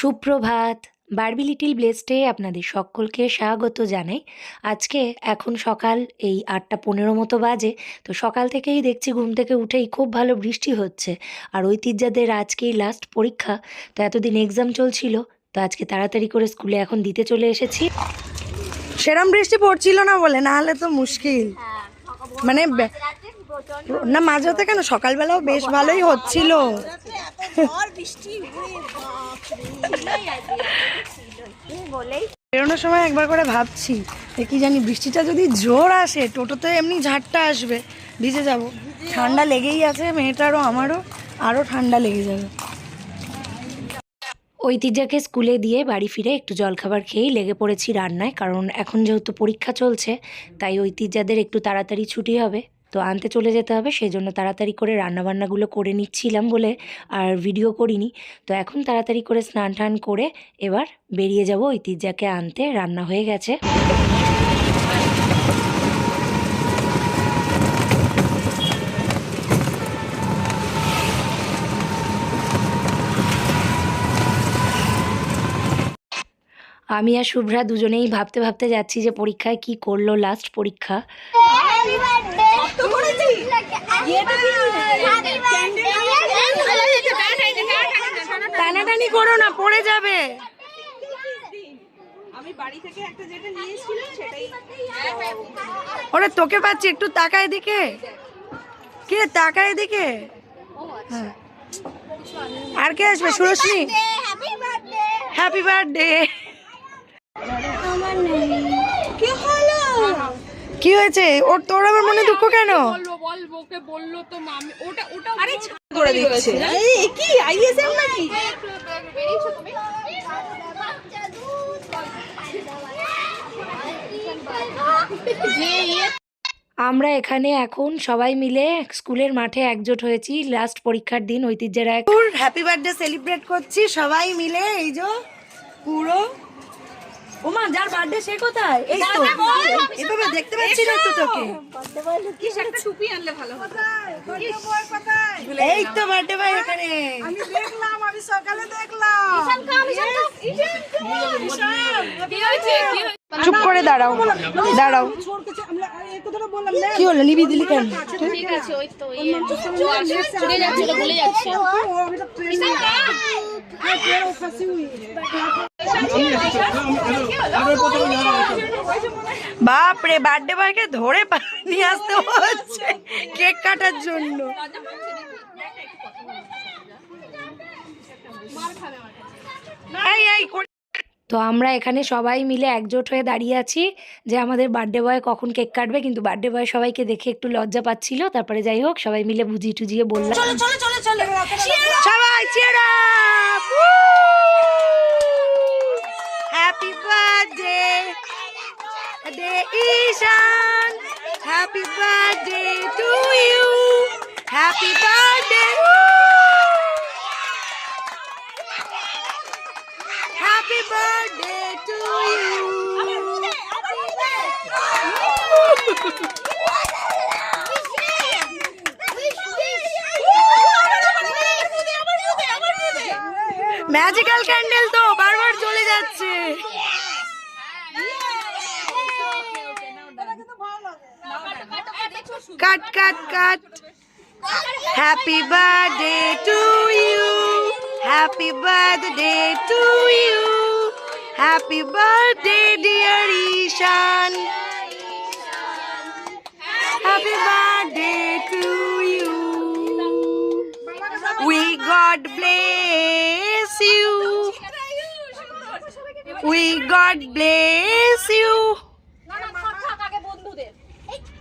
সুপ্রভাত Barbie little ব্লেস্টে আপনাদের সকলকে স্বাগত জানাই আজকে এখন সকাল এই আটটা পনেরো মতো বাজে তো সকাল থেকেই দেখছি ঘুম থেকে উঠেই খুব ভালো বৃষ্টি হচ্ছে আর ঐতিহ্যাদের আজকেই লাস্ট পরীক্ষা তো এতদিন এক্সাম চলছিল তো আজকে তাড়াতাড়ি করে স্কুলে এখন দিতে চলে এসেছি সেরম বৃষ্টি পড়ছিল না বলে না হলে তো মুশকিল হ্যাঁ, মানে না মাঝরাতে কেন সকালবেলাও বেশ ভালোই হচ্ছিল বেরোনোর সময় একবার করে ভাবছি কি জানি বৃষ্টিটা যদি জোর আসে টোটোতে এমনি ঝাড়টা আসবে ভিজে যাব ঠান্ডা লেগেই আছে মেয়েটারও আমারও আরও ঠান্ডা লেগে যাবে ঐতিহ্যাকে স্কুলে দিয়ে বাড়ি ফিরে একটু জলখাবার খেয়েই লেগে পড়েছি রান্নায় কারণ এখন যেহেতু পরীক্ষা চলছে তাই ঐতিহ্যাদের একটু তাড়াতাড়ি ছুটি হবে তো আনতে চলে যেতে হবে সেই জন্য তাড়াতাড়ি করে রান্নাবান্নাগুলো করে নিচ্ছিলাম বলে আর ভিডিও করিনি তো এখন তাড়াতাড়ি করে স্নান টান করে এবার বেরিয়ে যাব ঐতিহ্যাকে আনতে রান্না হয়ে গেছে আমি আর শুভ্রা দুজনেই ভাবতে ভাবতে যাচ্ছি যে পরীক্ষায় কি করলো লাস্ট পরীক্ষা টানাটানি করো না পড়ে যাবে ওরে তোকে পাচ্ছি একটু তাকায় দিকে কে তাকায় দিকে হ্যাঁ। আর কে আসবে সুরশ্মী হ্যাপি বার্থডে কি হয়েছে ওর তোর আমার মনে দুঃখ কেন আমরা এখানে এখন সবাই মিলে স্কুলের মাঠে একজোট হয়েছি লাস্ট পরীক্ষার দিন ঐতিহ্যের এক হ্যাপি বার্থডে সেলিব্রেট করছি সবাই মিলে এই যে পুরো ওমা যার বার্থডে সে কোথায় এই তো এভাবে দেখতে পাচ্ছি না তো তোকে এই তো বার্থডে এখানে আমি দেখলাম আমি সকালে দেখলাম চুপ করে দাঁড়াও দাঁড়াও কি হলো লিবি দিলি কেন ঠিক আছে বাপরে বার্থডে বয়কে ধরে নিয়ে আসতে হচ্ছে কেক কাটার জন্য তো আমরা এখানে সবাই মিলে একজোট হয়ে দাঁড়িয়ে আছি যে আমাদের বার্থডে বয় কখন কেক কাটবে কিন্তু বার্থডে বয় সবাইকে দেখে একটু লজ্জা পাচ্ছিল তারপরে যাই হোক সবাই মিলে বুঝিয়ে টুজিয়ে বললাম সবাই চেরা day Ishan happy birthday to you happy birthday happy birthday to you magical candle তো Cut, cut, cut. Happy birthday to you. Happy birthday to you. Happy birthday, dear Ishan. Happy birthday to you. We God bless you. We God bless you.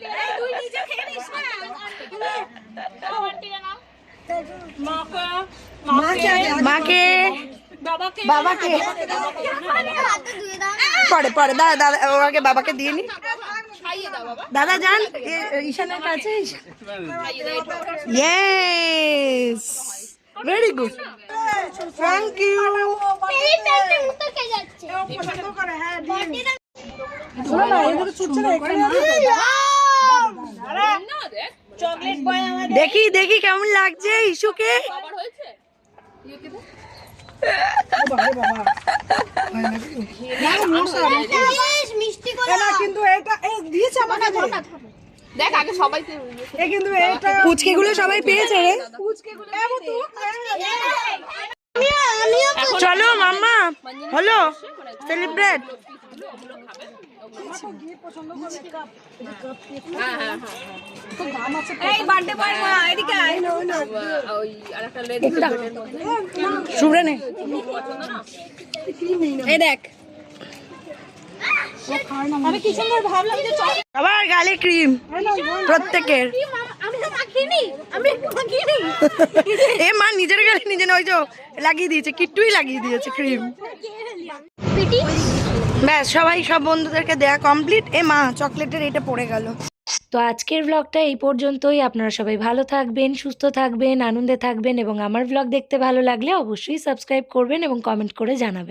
হ্যাঁ? বাবাকে পরে পরে দাদা দাদা ওকে বাবাকে দিয়ে নি দাদা যান ঈশানের কাছে ভেরি গুড থ্যাংক ইউ না ছুটছে না চকলেট বয় আমাদের দেখি দেখি কেমন লাগছে ইসুকে হ্যাঁ, ইয়ে চলো মাম্মা হলো সেলিব্রেট মানে- আবার গালে ক্রিম হ্যাঁ, প্রত্যেকের এ মা নিজের গালে নিজে ওই যে লাগিয়ে দিয়েছে কিট্টুই লাগিয়ে দিয়েছে ক্রিম ব্যাস সবাই সব বন্ধুদেরকে দেয়া কমপ্লিট এ মা চকলেটের এটা পড়ে গেল তো আজকের ব্লগটা এই পর্যন্তই আপনারা সবাই ভালো থাকবেন সুস্থ থাকবেন আনন্দে থাকবেন এবং আমার ব্লগ দেখতে ভালো লাগলে অবশ্যই সাবস্ক্রাইব করবেন এবং কমেন্ট করে জানাবেন